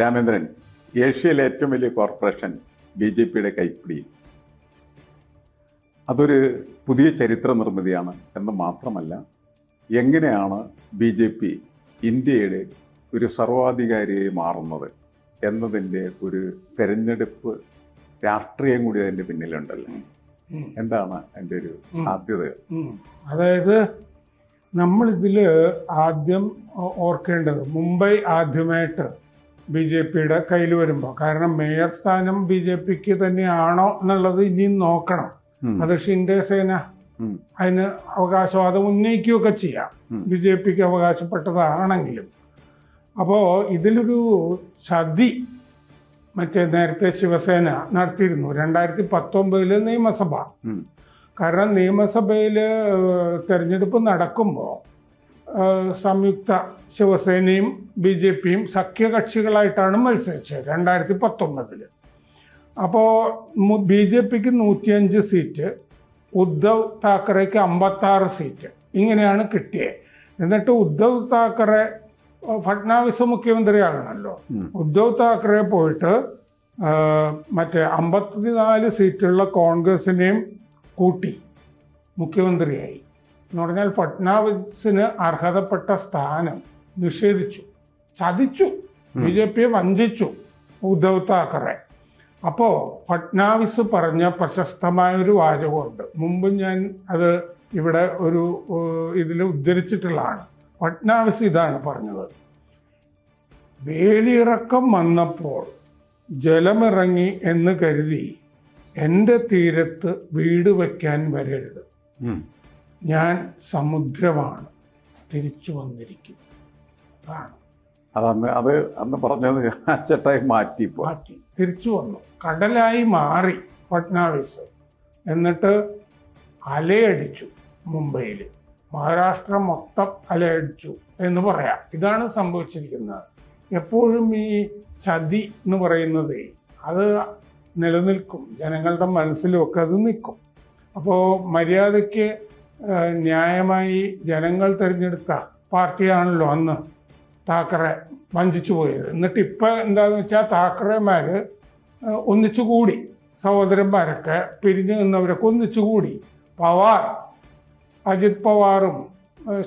രാമേന്ദ്രൻ ഏഷ്യയിലെ ഏറ്റവും വലിയ കോർപ്പറേഷൻ ബി ജെ പിയുടെ കൈപ്പിടിയിൽ അതൊരു പുതിയ ചരിത്ര നിർമ്മിതിയാണ് എന്ന് മാത്രമല്ല എങ്ങനെയാണ് ബി ജെ പി ഇന്ത്യയുടെ ഒരു സർവാധികാരിയായി മാറുന്നത് എന്നതിന്റെ ഒരു തെരഞ്ഞെടുപ്പ് രാഷ്ട്രീയം കൂടി അതിന്റെ പിന്നിലുണ്ടല്ലോ. എന്താണ് അതിന്റെ ഒരു സാധ്യത? സാധ്യതകൾ അതായത് നമ്മളിതിൽ ആദ്യം ഓർക്കേണ്ടത് മുംബൈ ആദ്യമായിട്ട് ബി ജെ പിയുടെ കയ്യിൽ വരുമ്പോൾ കാരണം മേയർ സ്ഥാനം ബി ജെ പിക്ക് തന്നെയാണോ എന്നുള്ളത് ഇനിയും നോക്കണം. അത് ഷിൻഡെ സേന. അതിന് അവകാശവാദം ഉന്നയിക്കുകയൊക്കെ ചെയ്യാം. ബി ജെ പിക്ക് അവകാശപ്പെട്ടതാണെങ്കിലും. അപ്പോൾ ഇതിലൊരു ചതി മറ്റേ നേരത്തെ ശിവസേന നടത്തിയിരുന്നു. രണ്ടായിരത്തി പത്തൊമ്പതിൽ നിയമസഭ കാരണം നിയമസഭയിൽ തെരഞ്ഞെടുപ്പ് നടക്കുമ്പോൾ സംയുക്ത ശിവസേനയും ബി ജെ പിയും സഖ്യകക്ഷികളായിട്ടാണ് മത്സരിച്ചത് രണ്ടായിരത്തി പത്തൊമ്പതിൽ അപ്പോൾ ബി ജെ പിക്ക് നൂറ്റിയഞ്ച് സീറ്റ് ഉദ്ധവ് താക്കറേക്ക് അമ്പത്താറ് സീറ്റ് ഇങ്ങനെയാണ് കിട്ടിയത് എന്നിട്ട് ഉദ്ധവ് താക്കറെ ഫഡ്നാവിസ് ഫട്നാവിസ് മുഖ്യമന്ത്രിയാകണമല്ലോ ഉദ്ധവ് താക്കറെ പോയിട്ട് മറ്റേ അമ്പത്തിനാല് സീറ്റുള്ള കോൺഗ്രസിനെയും കൂട്ടി മുഖ്യമന്ത്രിയായി. എന്ന് പറഞ്ഞാൽ ഫട്നാവിസിന് അർഹതപ്പെട്ട സ്ഥാനം നിഷേധിച്ചു ചതിച്ചു. ബി ജെ പിയെ വഞ്ചിച്ചു ഉദ്ധവ് താക്കറെ. അപ്പോൾ ഫട്നാവിസ് പറഞ്ഞ പ്രശസ്തമായ ഒരു വാചകമുണ്ട്. മുമ്പ് ഞാൻ അത് ഇവിടെ ഒരു ഇതിൽ ഉദ്ധരിച്ചിട്ടുള്ളതാണ്. ഫട്നാവിസ് ഇതാണ് പറഞ്ഞത്. വേലിയിറക്കം വന്നപ്പോൾ ജലമിറങ്ങി എന്ന് കരുതി എന്റെ തീരത്ത് വീട് വയ്ക്കാൻ വരരുത്. ഞാൻ സമുദ്രമാണ് തിരിച്ചു വന്നിരിക്കും അതാണ്. അതന്ന് അത് അന്ന് പറഞ്ഞത് അച്ചട്ടായി മാറ്റി മാറ്റി. തിരിച്ചു വന്നു. കടലായി മാറി ഫട്നാവിസ് എന്നിട്ട് അലയടിച്ചു മുംബൈയിൽ മഹാരാഷ്ട്ര മൊത്തം അലയടിച്ചു എന്ന് പറയാം. ഇതാണ് സംഭവിച്ചിരിക്കുന്നത്. എപ്പോഴും ഈ ചതി എന്ന് പറയുന്നത് അത് നിലനിൽക്കും. ജനങ്ങളുടെ മനസ്സിലുമൊക്കെ അത് നിൽക്കും. അപ്പോൾ മര്യാദയ്ക്ക് ന്യായമായി ജനങ്ങൾ തിരഞ്ഞെടുത്ത പാർട്ടിയാണല്ലോ അന്ന് താക്കറെ വഞ്ചിച്ചു പോയത്. എന്നിട്ട് ഇപ്പം എന്താന്ന് വെച്ചാൽ താക്കറേമാർ ഒന്നിച്ചു കൂടി സഹോദരന്മാരൊക്കെ പിരിഞ്ഞു നിന്നവരൊക്കെ ഒന്നിച്ചു കൂടി പവാർ അജിത് പവാറും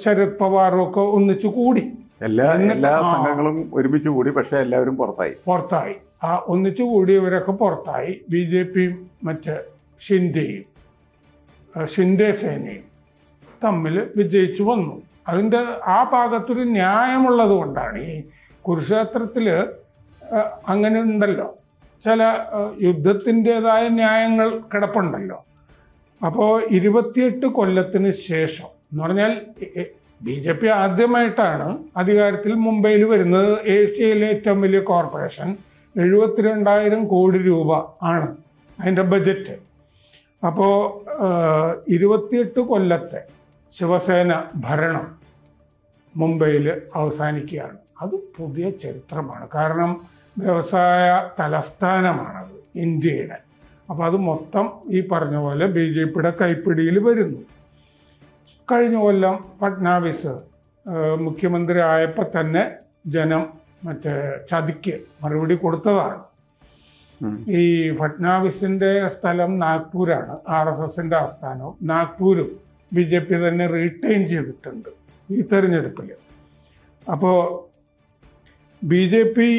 ശരത് പവാറും ഒക്കെ ഒന്നിച്ചു കൂടി എല്ലാ എല്ലാ. സംഘങ്ങളും ഒരുമിച്ച് കൂടി പക്ഷേ എല്ലാവരും പുറത്തായി. പുറത്തായി. ആ ഒന്നിച്ചു കൂടിയവരൊക്കെ പുറത്തായി. ബി ജെ പിയും മറ്റ് ഷിൻഡെയും ഷിൻഡേ ഷിൻഡെ സേനയും. തമ്മിൽ വിജയിച്ചു വന്നു. അതിന്റെ ആ ഭാഗത്തൊരു ന്യായമുള്ളത് കൊണ്ടാണ് ഈ കുരുക്ഷേത്രത്തിൽ അങ്ങനെ ഉണ്ടല്ലോ. ചില യുദ്ധത്തിന്റെതായ ന്യായങ്ങൾ കിടപ്പുണ്ടല്ലോ. അപ്പോൾ ഇരുപത്തിയെട്ട് കൊല്ലത്തിന് ശേഷം എന്ന് പറഞ്ഞാൽ ബി ജെ പി ആദ്യമായിട്ടാണ് അധികാരത്തിൽ മുംബൈയിൽ വരുന്നത്. ഏഷ്യയിലെ ഏറ്റവും വലിയ കോർപ്പറേഷൻ എഴുപത്തിരണ്ടായിരം കോടി രൂപ ആണ് അതിന്റെ ബജറ്റ്. അപ്പോൾ ഇരുപത്തിയെട്ട് കൊല്ലത്തെ ശിവസേന ഭരണം മുംബൈയിൽ അവസാനിക്കുകയാണ്. അത് പുതിയ ചരിത്രമാണ്. കാരണം വ്യവസായ തലസ്ഥാനമാണത് ഇന്ത്യയുടെ. അപ്പോൾ അത് മൊത്തം ഈ പറഞ്ഞ പോലെ ബി ജെ പിയുടെ കൈപ്പിടിയിൽ വരുന്നു. കഴിഞ്ഞ കൊല്ലം ഫട്നാവിസ് മുഖ്യമന്ത്രി ആയപ്പോൾ തന്നെ ജനം മറ്റേ ചതിക്ക് മറുപടി കൊടുത്തതാണ്. ഈ ഫട്നാവിസിന്റെ സ്ഥലം നാഗ്പൂരാണ്. ആർ എസ് എസിന്റെ ആസ്ഥാനവും നാഗ്പൂരും ബി ജെ പി തന്നെ റീറ്റെയിൻ ചെയ്തിട്ടുണ്ട് ഈ തെരഞ്ഞെടുപ്പിൽ അപ്പോൾ ബി ജെ പി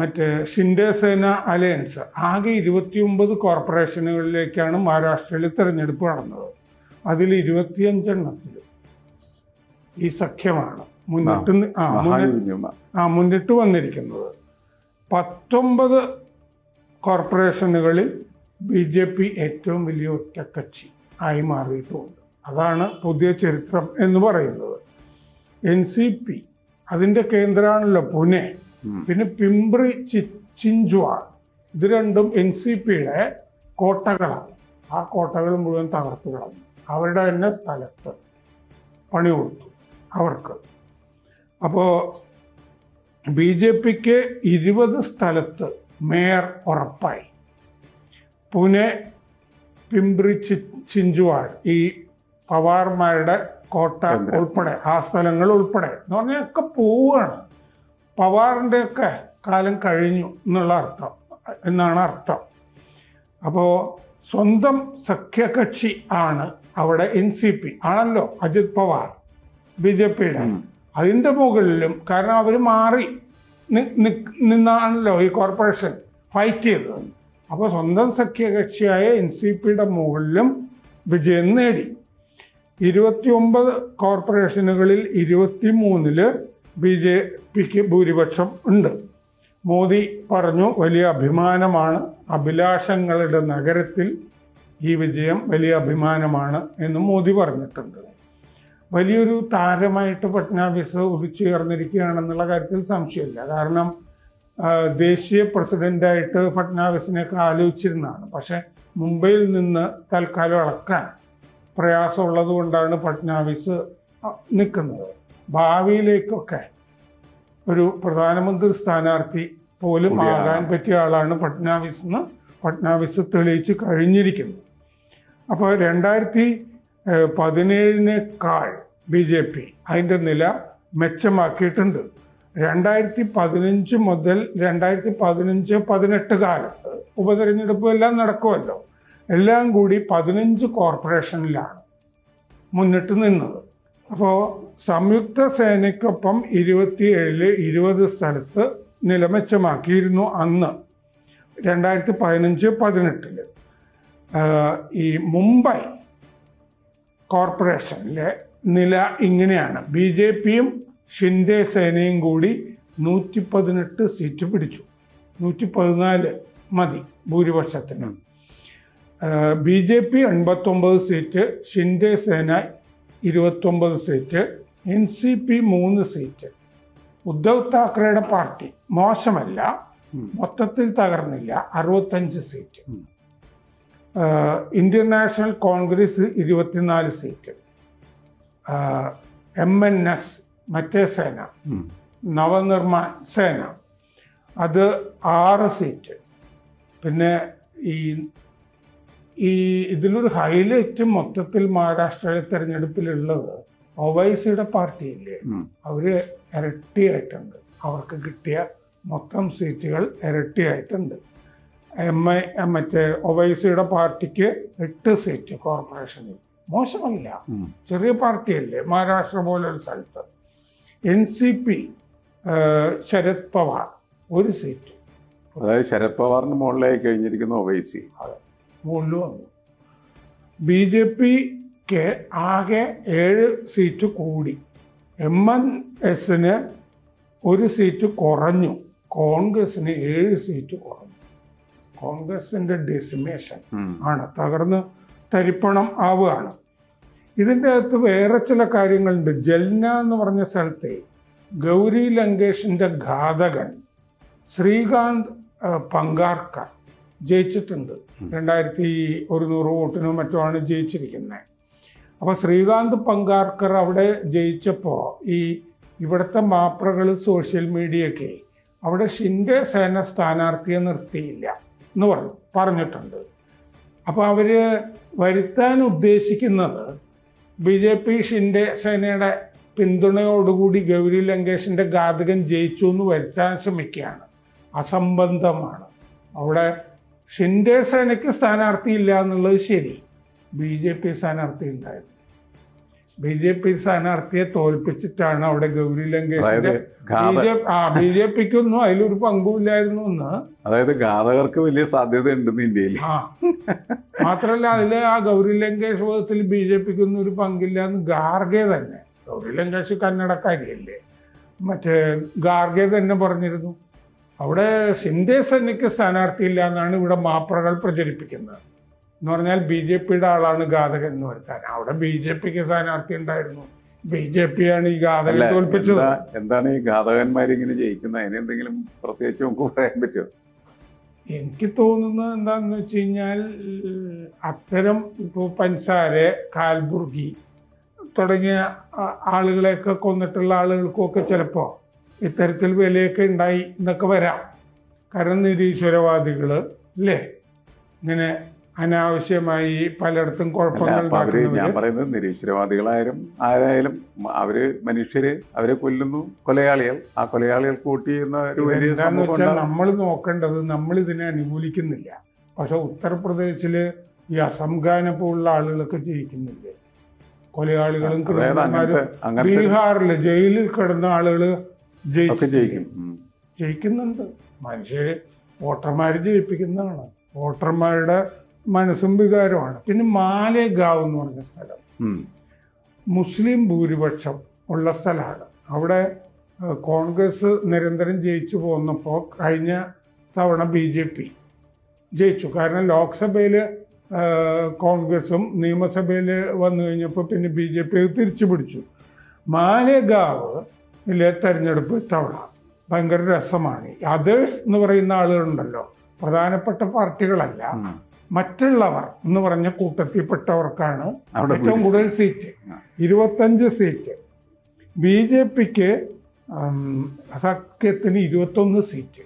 മറ്റേ ഷിൻഡേസേന അലയൻസ് ആകെ ഇരുപത്തിയൊമ്പത് കോർപ്പറേഷനുകളിലേക്കാണ് മഹാരാഷ്ട്രയിൽ തെരഞ്ഞെടുപ്പ് നടന്നത്. അതിൽ ഇരുപത്തിയഞ്ചെണ്ണത്തിൽ ഈ സഖ്യമാണ് മുന്നിട്ട് ആ മുന്നിട്ട് മഹായുജ്ഞം ആ മുന്നിട്ട് വന്നിരിക്കുന്നത്. പത്തൊമ്പത് കോർപ്പറേഷനുകളിൽ ബി ജെ പി ഏറ്റവും വലിയ ഒറ്റക്കക്ഷി. ആയി മാറിയിട്ടുമുണ്ട് അതാണ് പുതിയ ചരിത്രം എന്ന് പറയുന്നത്. എൻ സി പി അതിന്റെ കേന്ദ്രമാണല്ലോ പുനെ. പിന്നെ പിംബ്രി ചി ചിഞ്ചുവാൾ. ഇത് രണ്ടും എൻ സി പിയുടെ കോട്ടകളാണ്. ആ കോട്ടകൾ മുഴുവൻ തകർത്ത് കളഞ്ഞു. അവരുടെ തന്നെ സ്ഥലത്ത് പണി കൊടുത്തു അവർക്ക്. അപ്പോൾ ബി ജെ പിക്ക് ഇരുപത് സ്ഥലത്ത് മേയർ ഉറപ്പായി. പുനെ പിംബ്രി ചിഞ്ചുവാൾ ഈ പവാർമാരുടെ കോട്ട ഉൾപ്പെടെ ആ സ്ഥലങ്ങൾ ഉൾപ്പെടെ എന്ന് പറഞ്ഞാൽ ഒക്കെ പോവുകയാണ്. പവാറിന്റെ ഒക്കെ കാലം കഴിഞ്ഞു എന്നുള്ള അർത്ഥം എന്നാണ് അർത്ഥം. അപ്പോൾ സ്വന്തം സഖ്യകക്ഷി ആണ് അവിടെ എൻ സി പി ആണല്ലോ അജിത് പവാർ ബി ജെ പിയുടെ. അതിന്റെ മുകളിലും കാരണം അവർ മാറി നിന്നാണല്ലോ ഈ കോർപ്പറേഷൻ ഫൈറ്റ് ചെയ്തത്. അപ്പോൾ സ്വന്തം സഖ്യകക്ഷിയായ എൻ സി പിയുടെ മുകളിലും വിജയം നേടി. ഇരുപത്തിയൊമ്പത് കോർപ്പറേഷനുകളിൽ ഇരുപത്തി മൂന്നിൽ ബി ജെ പിക്ക് ഭൂരിപക്ഷം ഉണ്ട്. മോദി പറഞ്ഞു വലിയ അഭിമാനമാണ്. അഭിലാഷങ്ങളുടെ നഗരത്തിൽ ഈ വിജയം വലിയ അഭിമാനമാണ് എന്ന് മോദി പറഞ്ഞിട്ടുണ്ട്. വലിയൊരു താരമായിട്ട് ഫട്നാവിസ് ഉദിച്ചുയർന്നിരിക്കുകയാണെന്നുള്ള കാര്യത്തിൽ സംശയമില്ല. കാരണം ദേശീയ പ്രസിഡന്റായിട്ട് ഫട്നാവിസിനെയൊക്കെ ആലോചിച്ചിരുന്നതാണ്. പക്ഷേ മുംബൈയിൽ നിന്ന് തൽക്കാലം ഇളക്കാൻ പ്രയാസമുള്ളത് കൊണ്ടാണ് ഫട്നാവിസ് നിൽക്കുന്നത്. ഭാവിയിലേക്കൊക്കെ ഒരു പ്രധാനമന്ത്രി സ്ഥാനാർത്ഥി പോലും. ആകാൻ പറ്റിയ ആളാണ് ഫട്നാവിസ് എന്ന് ഫട്നാവിസ് തെളിയിച്ച് കഴിഞ്ഞിരിക്കുന്നു. അപ്പോൾ രണ്ടായിരത്തി പതിനേഴിനേക്കാൾ ബി ജെ പി അതിന്റെ നില മെച്ചമാക്കിയിട്ടുണ്ട്. രണ്ടായിരത്തി പതിനഞ്ച് മുതൽ രണ്ടായിരത്തി പതിനഞ്ച് പതിനെട്ട് കാലത്ത് ഉപതെരഞ്ഞെടുപ്പ് എല്ലാം നടക്കുമല്ലോ. എല്ലാം കൂടി പതിനഞ്ച് കോർപ്പറേഷനിലാണ് മുന്നിട്ട് നിന്നത്. അപ്പോൾ സംയുക്ത സേനയ്ക്കൊപ്പം ഇരുപത്തിയേഴിൽ ഇരുപത് സ്ഥലത്ത് നിലമെച്ചമാക്കിയിരുന്നു അന്ന് രണ്ടായിരത്തി പതിനഞ്ച് പതിനെട്ടിൽ ഈ മുംബൈ കോർപ്പറേഷനിലെ നില ഇങ്ങനെയാണ്. ബി ജെ പിയും ഷിൻഡെ സേനയും കൂടി നൂറ്റി പതിനെട്ട് സീറ്റ് പിടിച്ചു. നൂറ്റി പതിനാല് മതി ഭൂരിപക്ഷത്തിന്. ബി ജെ പി എൺപത്തൊമ്പത് സീറ്റ് ഷിൻഡെ സേന ഇരുപത്തൊമ്പത് സീറ്റ് എൻ സി പി മൂന്ന് സീറ്റ്. ഉദ്ധവ് താക്കറെയുടെ പാർട്ടി മോശമല്ല മൊത്തത്തിൽ തകർന്നില്ല അറുപത്തഞ്ച് സീറ്റ്. ഇന്ത്യൻ നാഷണൽ കോൺഗ്രസ് ഇരുപത്തിനാല് സീറ്റ്. എം എൻ എസ് മറ്റേ സേന. നവനിർമ്മാൺ സേന. അത് ആറ് സീറ്റ്. പിന്നെ ഈ ഈ ഇതിലൊരു ഹൈലൈറ്റ് മൊത്തത്തിൽ മഹാരാഷ്ട്രയിലെ തെരഞ്ഞെടുപ്പിലുള്ളത് ഒവൈസിയുടെ പാർട്ടിയില്ലേ. അവർ ഇരട്ടിയായിട്ടുണ്ട്. അവർക്ക് കിട്ടിയ മൊത്തം സീറ്റുകൾ ഇരട്ടിയായിട്ടുണ്ട്. എം ഐ മറ്റേ ഒവൈസിയുടെ പാർട്ടിക്ക് എട്ട് സീറ്റ് കോർപ്പറേഷനിൽ. മോശമല്ല. ചെറിയ പാർട്ടിയല്ലേ മഹാരാഷ്ട്ര പോലെ ഒരു സ്ഥലത്ത്. N C P Sharad Pawar ഒരു സീറ്റ്. അതായത് ശരത് പവാറിന് മുകളിലായി കഴിഞ്ഞിരിക്കുന്ന ഒവൈസി. മുകളിൽ വന്നു. ബി ജെ പിക്ക് ആകെ ഏഴ് സീറ്റ് കൂടി. എം എൻ എസിന് ഒരു സീറ്റ് കുറഞ്ഞു. കോൺഗ്രസിന് ഏഴ് സീറ്റ് കുറഞ്ഞു. കോൺഗ്രസിന്റെ ഡെസിമേഷൻ. ആണ്. തകർന്ന് തരിപ്പണം ആവുകയാണ്. ഇതിന്റെ അകത്ത് വേറെ ചില കാര്യങ്ങളുണ്ട്. ജൽന എന്ന് പറഞ്ഞ സ്ഥലത്തെ ഗൗരി ലങ്കേഷിന്റെ ഘാതകൻ ശ്രീകാന്ത് പങ്കാർക്ക പങ്കാർക്കർ ജയിച്ചിട്ടുണ്ട്. രണ്ടായിരത്തി ഒരുന്നൂറ് വോട്ടിനോ മറ്റോ ആണ് ജയിച്ചിരിക്കുന്നത്. അപ്പോൾ ശ്രീകാന്ത് പങ്കാർക്കർ അവിടെ ജയിച്ചപ്പോൾ ഈ ഇവിടുത്തെ മാപ്രകൾ സോഷ്യൽ മീഡിയയൊക്കെ അവിടെ ഷിൻഡെ സേന സ്ഥാനാർത്ഥിയെ നിർത്തിയില്ല എന്ന് പറഞ്ഞു പറഞ്ഞിട്ടുണ്ട്. അപ്പോൾ അവർ വരുത്താൻ ഉദ്ദേശിക്കുന്നത് ബി ജെ പി ഷിൻഡെ സേനയുടെ പിന്തുണയോടുകൂടി ഗൗരി ലങ്കേഷിന്റെ ഘാതകൻ ജയിച്ചു എന്ന് വരുത്താൻ ശ്രമിക്കുകയാണ്. അസംബന്ധമാണ്. അവിടെ ഷിൻഡെ സേനയ്ക്ക് സ്ഥാനാർത്ഥി ഇല്ല എന്നുള്ളത് ശരി. ബി ജെ പി സ്ഥാനാർത്ഥി ഉണ്ടായിരുന്നു. ബി ജെ പി സ്ഥാനാർത്ഥിയെ തോൽപ്പിച്ചിട്ടാണ് അവിടെ ഗൗരി ലങ്കേഷിന്റെ ബി ജെ പിക്കൊന്നും അതിലൊരു പങ്കുമില്ലായിരുന്നു എന്ന്. അതായത് ഘാതകർക്ക് വലിയ സാധ്യത ഉണ്ടെന്ന് ഇന്ത്യയിൽ. മാത്രല്ല അതിൽ ആ ഗൗരി ലങ്കേഷ് വധത്തിൽ ബി ജെ പിക്കൊന്നും ഒരു പങ്കില്ല എന്ന് ഗാർഗെ തന്നെ. ഗൗരി ലങ്കേഷ് കന്നഡക്കാരിയല്ലേ മറ്റേ ഗാർഗെ തന്നെ പറഞ്ഞിരുന്നു. അവിടെ ഷിൻഡെ സേനയ്ക്ക് സ്ഥാനാർത്ഥിയില്ല എന്നാണ് ഇവിടെ മാപ്രകൾ പ്രചരിപ്പിക്കുന്നത്. എന്ന് പറഞ്ഞാൽ ബി ജെ പിയുടെ ആളാണ് ഘാതകൻ എന്ന് വരുത്താൻ അവിടെ ബി ജെ പിക്ക് സ്ഥാനാർത്ഥി ഉണ്ടായിരുന്നു. ബി ജെ പി ആണ് ഈ ഘാതകൻ തോൽപ്പിച്ചത്. എന്താണ് ഈ ഘാതകന്മാരിങ്ങനെ ജയിക്കുന്നത്? അതിനെന്തെങ്കിലും പ്രത്യേകിച്ച് നമുക്ക് പറയാൻ പറ്റുമോ? എനിക്ക് തോന്നുന്നത് എന്താന്ന് വെച്ച് കഴിഞ്ഞാൽ അത്തരം ഇപ്പോൾ പൻസാരെ കാൽബുർഗി തുടങ്ങിയ ആളുകളെയൊക്കെ കൊന്നിട്ടുള്ള ആളുകൾക്കൊക്കെ ചിലപ്പോൾ ഇത്തരത്തിൽ വിലയൊക്കെ ഉണ്ടായി എന്നൊക്കെ വരാം. കാരണം നിരീശ്വരവാദികൾ അല്ലേ ഇങ്ങനെ അനാവശ്യമായി പലയിടത്തും കുഴപ്പങ്ങൾ അവർ ഞാൻ പറയുന്നത് നിരീശ്വരവാദികളായാലും ആരായാലും അവർ മനുഷ്യര് അവരെ കൊല്ലുന്നു കൊലയാളികൾ ആ കൊലയാളികൾ കൂട്ടി എന്ന ഒരു വെച്ചാൽ ഉണ്ടാവും. നമ്മൾ നോക്കേണ്ടത് നമ്മൾ ഇതിനെ അനുകൂലിക്കുന്നില്ല പക്ഷെ ഉത്തർപ്രദേശിൽ ഈ അസംഖാനെ പോലുള്ള ആളുകളൊക്കെ ജയിക്കുന്നില്ലേ കൊലയാളികളും ക്രിമിനൽമാരും ബീഹാറിൽ ജയിലിൽ കിടന്ന ജയിച്ചിട്ടില്ലേ? ജയിക്കും. ജയിക്കുന്നുണ്ട് മനുഷ്യര് വോട്ടർമാര് ജയിപ്പിക്കുന്നതാണ് വോട്ടർമാരുടെ മനസ്സും വികാരമാണ് പിന്നെ മാലേഗാവ് എന്ന് പറഞ്ഞ സ്ഥലം. മുസ്ലിം ഭൂരിപക്ഷം ഉള്ള സ്ഥലമാണ്. അവിടെ കോൺഗ്രസ് നിരന്തരം ജയിച്ചു പോന്നപ്പോൾ കഴിഞ്ഞ തവണ ബി ജെ പി ജയിച്ചു. കാരണം ലോക്സഭയിൽ കോൺഗ്രസും നിയമസഭയിൽ വന്നു കഴിഞ്ഞപ്പോൾ പിന്നെ ബി ജെ പി തിരിച്ചു പിടിച്ചു മാലേഗാവ് മാലേഗാവിലെ തെരഞ്ഞെടുപ്പ് തവണ ഭയങ്കര രസമാണ്. അതേഴ്സ് എന്ന് പറയുന്ന ആളുകളുണ്ടല്ലോ. പ്രധാനപ്പെട്ട പാർട്ടികളല്ല. മറ്റുള്ളവർ എന്ന് പറഞ്ഞ കൂട്ടത്തിൽപ്പെട്ടവർക്കാണ് ഏറ്റവും കൂടുതൽ സീറ്റ്. ഇരുപത്തഞ്ച് സീറ്റ്. ബി ജെ പിക്ക് സഖ്യത്തിന് ഇരുപത്തൊന്ന് സീറ്റ്.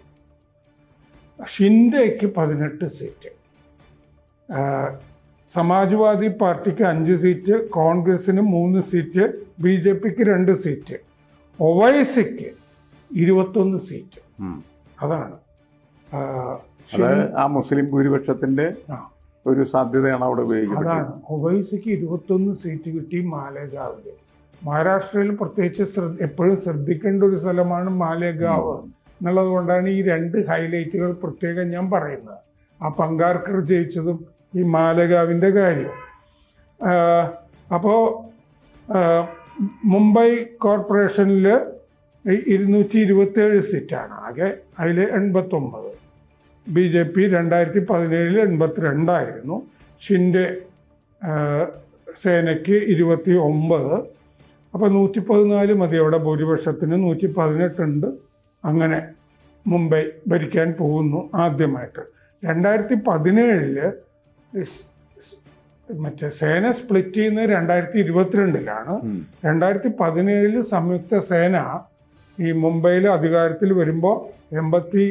ഷിൻഡേക്ക് പതിനെട്ട് സീറ്റ്. സമാജ്വാദി പാർട്ടിക്ക് അഞ്ച് സീറ്റ് കോൺഗ്രസിന് മൂന്ന് സീറ്റ് ബി ജെ പിക്ക് രണ്ട് സീറ്റ്. ഒവൈസിക്ക് ഇരുപത്തൊന്ന് സീറ്റ്. അതാണ്. അത് ആ മുസ്ലിം ഭൂരിപക്ഷത്തിന്റെ. ഒരു സാധ്യതയാണ് അവിടെ ഉപയോഗിക്കുന്നത് അതാണ്. ഒവൈസിക്ക് ഇരുപത്തൊന്ന് സീറ്റ് കിട്ടി മാലേഗാവിൽ. മഹാരാഷ്ട്രയിൽ പ്രത്യേകിച്ച് എപ്പോഴും ശ്രദ്ധിക്കേണ്ട ഒരു സ്ഥലമാണ് മാലേഗാവ്. എന്നുള്ളത് കൊണ്ടാണ് ഈ രണ്ട് ഹൈലൈറ്റുകൾ പ്രത്യേകം ഞാൻ പറയുന്നത്. ആ പങ്കാർക്കർ ജയിച്ചതും ഈ മാലഗാവിന്റെ കാര്യം. അപ്പോൾ മുംബൈ കോർപ്പറേഷനിൽ ഇരുന്നൂറ്റി ഇരുപത്തേഴ് സീറ്റാണ്. ആകെ അതിൽ എൺപത്തൊമ്പത്. ബി ജെ പി രണ്ടായിരത്തി പതിനേഴിൽ എൺപത്തിരണ്ടായിരുന്നു. ഷിൻഡെ ആ, സേനയ്ക്ക് ഇരുപത്തി ഒമ്പത്. അപ്പോൾ നൂറ്റി പതിനാല് മതി അവിടെ ഭൂരിപക്ഷത്തിന് നൂറ്റി പതിനെട്ടുണ്ട് അങ്ങനെ മുംബൈ ഭരിക്കാൻ പോകുന്നു ആദ്യമായിട്ട്. രണ്ടായിരത്തി പതിനേഴിൽ മറ്റേ സേന സ്പ്ലിറ്റ് ചെയ്യുന്നത് രണ്ടായിരത്തി ഇരുപത്തിരണ്ടിലാണ്. രണ്ടായിരത്തി പതിനേഴിൽ സംയുക്ത സേന ഈ മുംബൈയിൽ അധികാരത്തിൽ വരുമ്പോൾ എൺപത്തി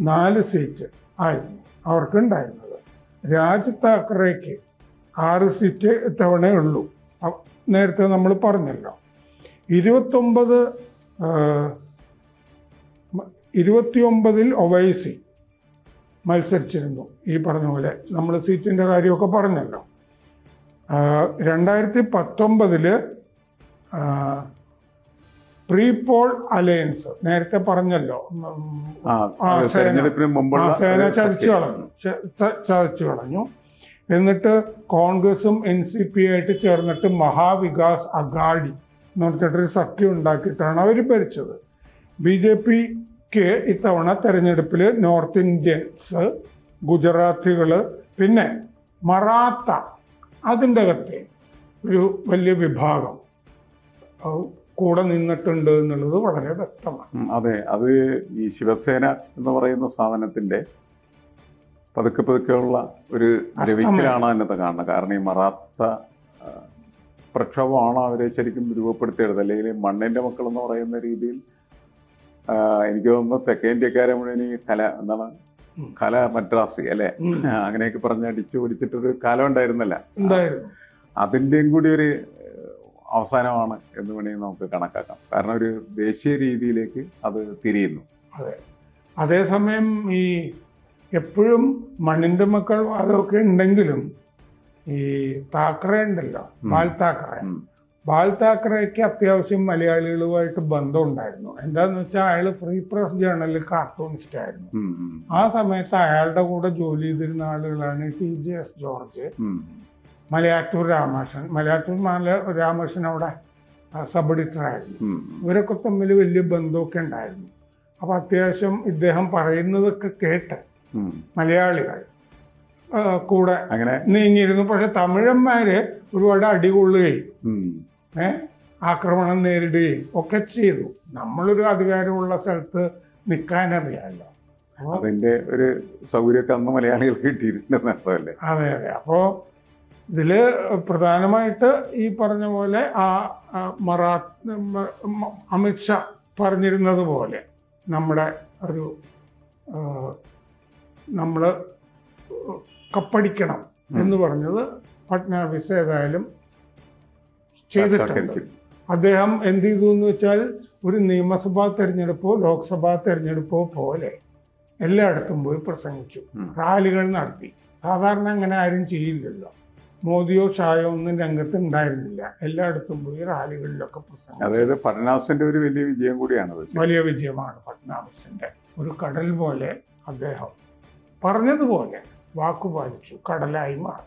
നാല് സീറ്റ് ആയിരുന്നു അവർക്ക് ഉണ്ടായിരുന്നത് രാജ് താക്കറേക്ക് ആറ് സീറ്റ് ഇത്തവണയേ ഉള്ളൂ. നേരത്തെ നമ്മൾ പറഞ്ഞല്ലോ. ഇരുപത്തൊമ്പത് ഇരുപത്തിയൊമ്പതിൽ ഒവൈസി മത്സരിച്ചിരുന്നു. ഈ പറഞ്ഞ പോലെ നമ്മൾ സീറ്റിന്റെ കാര്യമൊക്കെ പറഞ്ഞല്ലോ. രണ്ടായിരത്തി പത്തൊമ്പതിൽ പ്രീ പോൾ അലയൻസ് നേരത്തെ പറഞ്ഞല്ലോ. സേന. ചതിച്ചു കളഞ്ഞു. ചതിച്ചു കളഞ്ഞു. എന്നിട്ട് കോൺഗ്രസും എൻ സി പി ആയിട്ട് ചേർന്നിട്ട് മഹാവികാസ് അഗാഡി എന്ന് പറഞ്ഞിട്ടൊരു സഖ്യം ഉണ്ടാക്കിയിട്ടാണ് അവർ ഭരിച്ചത്. ബി ജെ പിക്ക് ഇത്തവണ തെരഞ്ഞെടുപ്പിൽ നോർത്ത് ഇന്ത്യൻസ് ഗുജറാത്തികൾ പിന്നെ മറാത്ത അതിന്റെ അകത്തെ ഒരു വലിയ വിഭാഗം. കൂടെ നിന്നിട്ടുണ്ട് എന്നുള്ളത് വളരെ വ്യക്തമാണ്. അതെ അത് ഈ ശിവസേന എന്ന് പറയുന്ന സാധനത്തിന്റെ പതുക്കെ പതുക്കെയുള്ള ഒരു ദ്രവിക്കലാണ് അതിനകത്ത് കാണുന്നത്. കാരണം ഈ മറാത്ത പ്രക്ഷോഭമാണ് അവരെ ശരിക്കും രൂപപ്പെടുത്തിയെടുത്തത്. അല്ലെങ്കിൽ മണ്ണിന്റെ മക്കൾ എന്ന് പറയുന്ന രീതിയിൽ എനിക്ക് തോന്നുന്നു തെക്കേ ഇന്ത്യക്കാരെ മുഴുവൻ ഈ കല എന്താണ് കല മദ്രാസി അല്ലെ. അങ്ങനെയൊക്കെ പറഞ്ഞ് അടിച്ചു പിടിച്ചിട്ടൊരു കാലം ഉണ്ടായിരുന്നല്ല. ഉണ്ടായിരുന്നു. അതിന്റെയും കൂടി ഒരു അവസാനമാണ് എന്ന് വേണമെങ്കിൽ നമുക്ക് കണക്കാക്കാം. കാരണം ഒരു ദേശീയ രീതിയിലേക്ക് അത് തിരിയുന്നു. അതെ. അതേസമയം ഈ എപ്പോഴും മണ്ണിന്റെ മക്കൾ അതൊക്കെ ഉണ്ടെങ്കിലും ഈ താക്കറെ ഉണ്ടല്ലോ. ബാൽ താക്കറെ. ബാൽ താക്കറയ്ക്ക് അത്യാവശ്യം മലയാളികളുമായിട്ട് ബന്ധം ഉണ്ടായിരുന്നു എന്താന്ന് വെച്ചാൽ അയാൾ ഫ്രീ പ്രസ് ജേണലിൽ കാർട്ടൂണിസ്റ്റ് ആയിരുന്നു. ആ സമയത്ത് അയാളുടെ കൂടെ ജോലി ചെയ്തിരുന്ന ആളുകളാണ് T J S George. Malayattoor Ramakrishnan. Malayattoor മല രാമകൃഷ്ണൻ അവിടെ സബ് എഡിറ്റർ ആയിരുന്നു ഇവരൊക്കെ തമ്മിൽ വലിയ ബന്ധമൊക്കെ ഉണ്ടായിരുന്നു. അപ്പോൾ അത്യാവശ്യം ഇദ്ദേഹം പറയുന്നതൊക്കെ കേട്ട് മലയാളികൾ കൂടെ അങ്ങനെ നീങ്ങിയിരുന്നു. പക്ഷെ തമിഴന്മാര് ഒരുപാട് അടികൊള്ളുകയും ഏഹ് ആക്രമണം നേരിടുകയും ഒക്കെ ചെയ്തു. നമ്മളൊരു അധികാരമുള്ള സ്ഥലത്ത് നിൽക്കാനറിയാമല്ലോ അതിന്റെ ഒരു സൗകര്യമൊക്കെ അന്ന് മലയാളികൾ കിട്ടിയിട്ടുണ്ടെന്ന് അതെ അതെ. അപ്പോൾ ഇതിൽ പ്രധാനമായിട്ട് ഈ പറഞ്ഞ പോലെ ആ മറാ അമിത്ഷാ പറഞ്ഞിരുന്നത് പോലെ നമ്മുടെ ഒരു നമ്മൾ കപ്പടിക്കണം എന്ന് പറഞ്ഞത് ഫട്നാവിസ് ഏതായാലും ചെയ്തിട്ടുണ്ട്. അദ്ദേഹം എന്ത് ചെയ്തു എന്ന് വെച്ചാൽ ഒരു നിയമസഭാ തെരഞ്ഞെടുപ്പോ ലോക്സഭാ തെരഞ്ഞെടുപ്പോ പോലെ എല്ലായിടത്തും പോയി പ്രസംഗിച്ചു. റാലികൾ നടത്തി. സാധാരണ അങ്ങനെ ആരും ചെയ്യില്ലല്ലോ. മോദിയോ ഷായോ ഒന്നും രംഗത്ത് ഉണ്ടായിരുന്നില്ല. എല്ലായിടത്തും പോയി റാലികളിലൊക്കെ പ്രസംഗം അതായത് ഫഡ്നാസിന്റെ ഒരു വലിയ വിജയം കൂടിയാണത് വലിയ വിജയമാണ് ഫട്നാവിസിന്റെ ഒരു കടൽ പോലെ അദ്ദേഹം പറഞ്ഞതുപോലെ വാക്കുപാലിച്ചു കടലായി മാറി.